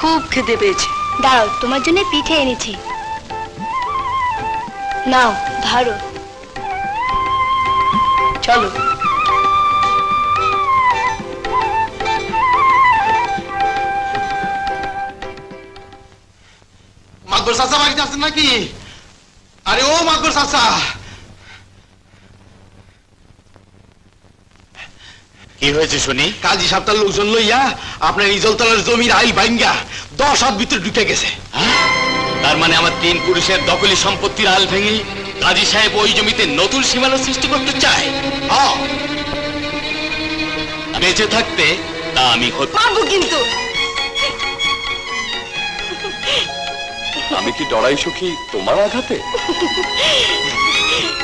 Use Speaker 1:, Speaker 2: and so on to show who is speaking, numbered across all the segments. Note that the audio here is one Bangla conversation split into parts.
Speaker 1: খুব খেতে পেয়েছে।
Speaker 2: দাঁড়াও তোমার জন্য পিঠে এনেছি। নাও ধরো
Speaker 1: চলো।
Speaker 3: মাকবর চাচা বাড়িতে আছেন নাকি? আরে ও মাকবর চাচা।
Speaker 4: কি হয়েছে শুনি?
Speaker 3: কাজী সাপ্তাহ লোকজন লইয়া আপনার ইজলতলার জমির আইল বাইঙ্গা দশ হাত ভিতরে ঢুকে গেছে।
Speaker 4: হ্যাঁ? তার মানে আমার তিন পুরুষের দখলি সম্পত্তির আল ভেঙে কাজী সাহেব ওই জমিতে নতুন সীমানা সৃষ্টি করতে চায়।
Speaker 3: হ্যাঁ।
Speaker 4: বেঁচে থাকতে তা আমি
Speaker 1: কিন্তু।
Speaker 4: আমি কি ডরাই সুখী তোমার আঘাতে?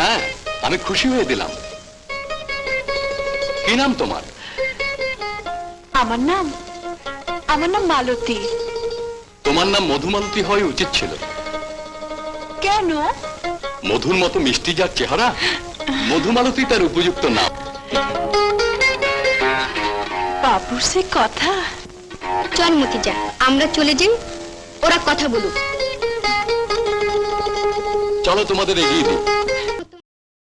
Speaker 4: হ্যাঁ আমি খুশি হয়ে দিলাম। কি নাম তোমার?
Speaker 1: আমার নাম আমার নাম মালতী।
Speaker 4: তোমার নাম মধুমালতী হওয়া উচিত ছিল।
Speaker 1: কেন?
Speaker 4: মধুর মতো মিষ্টি যার চেহারা মধুমালতী তার উপযুক্ত নাম।
Speaker 1: বাবুর সে কথা।
Speaker 2: চল মতিজা আমরা চলে যাই ওরা কথা বলুক।
Speaker 4: চলো তোমাদের এগিয়ে দিই।